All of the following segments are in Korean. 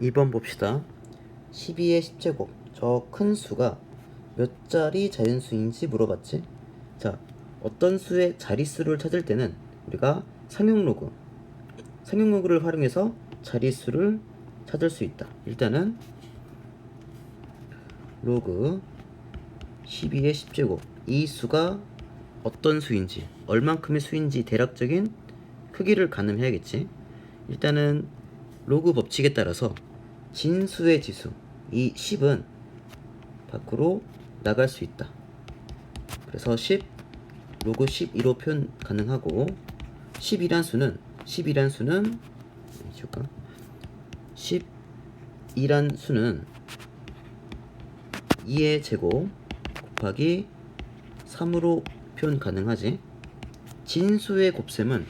2번 봅시다. 12의 10제곱. 저 큰 수가 몇 자리 자연수인지 물어봤지? 자, 어떤 수의 자릿수를 찾을 때는 우리가 상용로그, 상용로그를 활용해서 자릿수를 찾을 수 있다. 일단은 로그 12의 10제곱. 이 수가 어떤 수인지, 얼만큼의 수인지 대략적인 크기를 가늠해야겠지. 일단은 로그 법칙에 따라서 진수의 지수 이 10은 밖으로 나갈 수 있다. 그래서 10 로그 12로 표현 가능하고 10이란 수는 10이란 수는 줄까? 10이란 수는 2의 제곱 곱하기 3으로 표현 가능하지. 진수의 곱셈은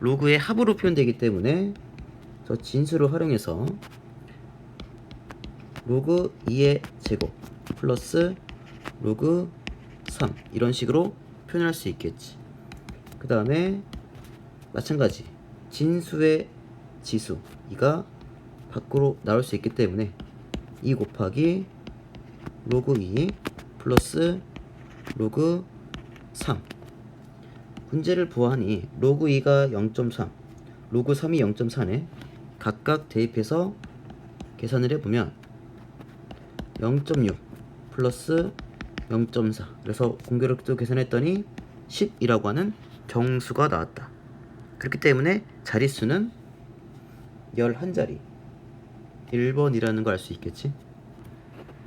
로그의 합으로 표현되기 때문에 저 진수를 활용해서 로그 2의 제곱 플러스 로그 3 이런 식으로 표현할 수 있겠지. 그 다음에 마찬가지. 진수의 지수 이가 밖으로 나올 수 있기 때문에 2 곱하기 로그 2 플러스 로그 3 문제를 보아하니 로그 2가 0.3 로그 3이 0.4네 각각 대입해서 계산을 해보면 0.6 플러스 0.4 그래서 공교롭게도 계산했더니 10이라고 하는 정수가 나왔다. 그렇기 때문에 자릿수는 11자리. 1번이라는 걸 알 수 있겠지